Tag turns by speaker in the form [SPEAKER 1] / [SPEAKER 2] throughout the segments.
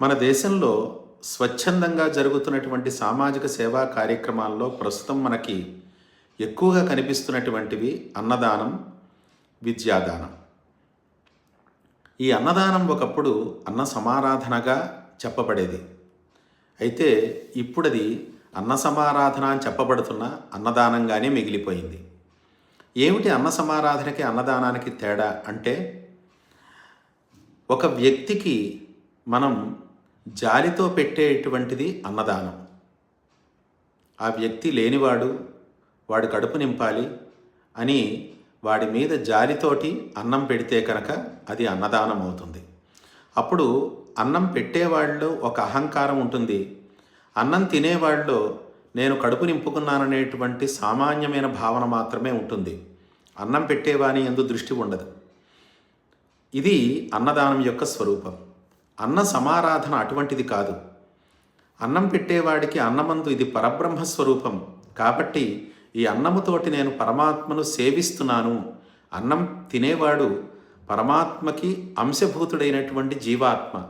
[SPEAKER 1] మన దేశంలో స్వచ్ఛందంగా జరుగుతున్నటువంటి సామాజిక సేవా కార్యక్రమాల్లో ప్రస్తుతం మనకి ఎక్కువగా కనిపిస్తున్నటువంటివి అన్నదానం విద్యాదానం. ఈ అన్నదానం ఒకప్పుడు అన్న సమారాధనగా చెప్పబడేది. అయితే ఇప్పుడు అది అన్న సమారాధన అని చెప్పబడుతున్న అన్నదానంగానే మిగిలిపోయింది. ఏమిటి అన్న సమారాధనకి అన్నదానానికి తేడా అంటే ఒక వ్యక్తికి మనం జాలితో పెట్టేటువంటిది అన్నదానం. ఆ వ్యక్తి లేనివాడు వాడు కడుపు నింపాలి అని వాడి మీద జాలితోటి అన్నం పెడితే కనుక అది అన్నదానం అవుతుంది. అప్పుడు అన్నం పెట్టేవాళ్ళు ఒక అహంకారం ఉంటుంది. అన్నం తినేవాళ్ళు నేను కడుపు నింపుకున్నాననేటువంటి సామాన్యమైన భావన మాత్రమే ఉంటుంది. అన్నం పెట్టేవాని ఎందు దృష్టి ఉండదు. ఇది అన్నదానం యొక్క స్వరూపం. అన్న సమారాధన అటువంటిది కాదు. అన్నం పెట్టేవాడికి అన్నమందు ఇది పరబ్రహ్మ స్వరూపం కాబట్టి ఈ అన్నముతోటి నేను పరమాత్మను సేవిస్తున్నాను. అన్నం తినేవాడు పరమాత్మకి అంశభూతుడైనటువంటి జీవాత్మ.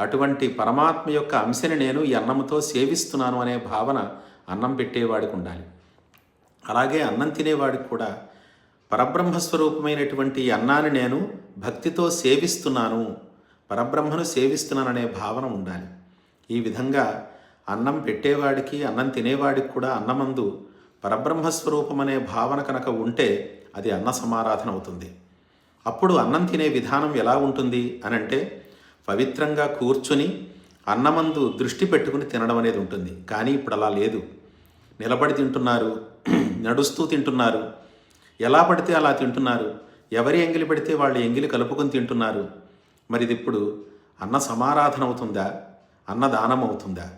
[SPEAKER 1] అటువంటి పరమాత్మ యొక్క అంశని నేను ఈ అన్నముతో సేవిస్తున్నాను అనే భావన అన్నం పెట్టేవాడికి ఉండాలి. అలాగే అన్నం తినేవాడికి కూడా పరబ్రహ్మ స్వరూపమైనటువంటి ఈ అన్నాన్ని నేను భక్తితో సేవిస్తున్నాను. పరబ్రహ్మను సేవిస్తున్నాననే భావన ఉండాలి. ఈ విధంగా అన్నం పెట్టేవాడికి అన్నం తినేవాడికి కూడా అన్నమందు పరబ్రహ్మస్వరూపం అనే భావన కనుక ఉంటే అది అన్న సమారాధన అవుతుంది. అప్పుడు అన్నం తినే విధానం ఎలా ఉంటుంది అని అంటే పవిత్రంగా కూర్చుని అన్నమందు దృష్టి పెట్టుకుని తినడం అనేది ఉంటుంది. కానీ ఇప్పుడు అలా లేదు. నిలబడి తింటున్నారు నడుస్తూ తింటున్నారు. ఎలా పడితే అలా తింటున్నారు. ఎవరి ఎంగిలి పెడితే వాళ్ళు ఎంగిలి కలుపుకొని తింటున్నారు. మరి ఇది ఇప్పుడు అన్న సమారాధన అవుతుందా అన్నదానం అవుతుందా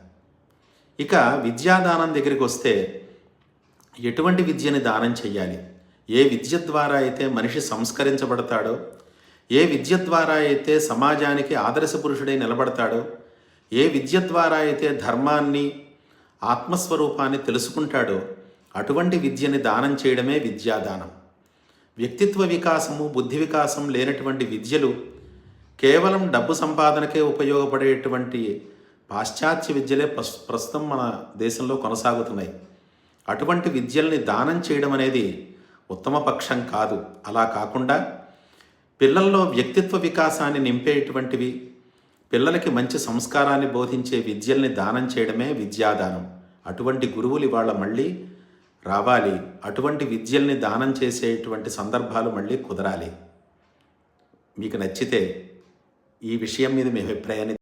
[SPEAKER 1] ఇక విద్యాదానం దగ్గరికి వస్తే ఎటువంటి విద్యని దానం చెయ్యాలి? ఏ విద్య ద్వారా అయితే మనిషి సంస్కరించబడతాడో? ఏ విద్య ద్వారా అయితే సమాజానికి ఆదర్శ పురుషుడై నిలబడతాడో? ఏ విద్య ద్వారా అయితే ధర్మాన్ని ఆత్మస్వరూపాన్ని తెలుసుకుంటాడో? అటువంటి విద్యని దానం చేయడమే విద్యాదానం. వ్యక్తిత్వ వికాసము బుద్ధి వికాసం లేనటువంటి విద్యలు కేవలం డబ్బు సంపాదనకే ఉపయోగపడేటువంటి పాశ్చాత్య విద్యలే ప్రస్- ప్రస్తుతం మన దేశంలో కొనసాగుతున్నాయి. అటువంటి విద్యల్ని దానం చేయడం అనేది ఉత్తమ పక్షం కాదు. అలా కాకుండా పిల్లల్లో వ్యక్తిత్వ వికాసాన్ని నింపేటువంటివి పిల్లలకి మంచి సంస్కారాన్ని బోధించే విద్యల్ని దానం చేయడమే విద్యాదానం. అటువంటి గురువులు ఇవాళ మళ్ళీ రావాలి. అటువంటి విద్యల్ని దానం చేసేటువంటి సందర్భాలు మళ్ళీ కుదరాలి. మీకు నచ్చితే ఈ విషయం మీద మీ అభిప్రాయాన్ని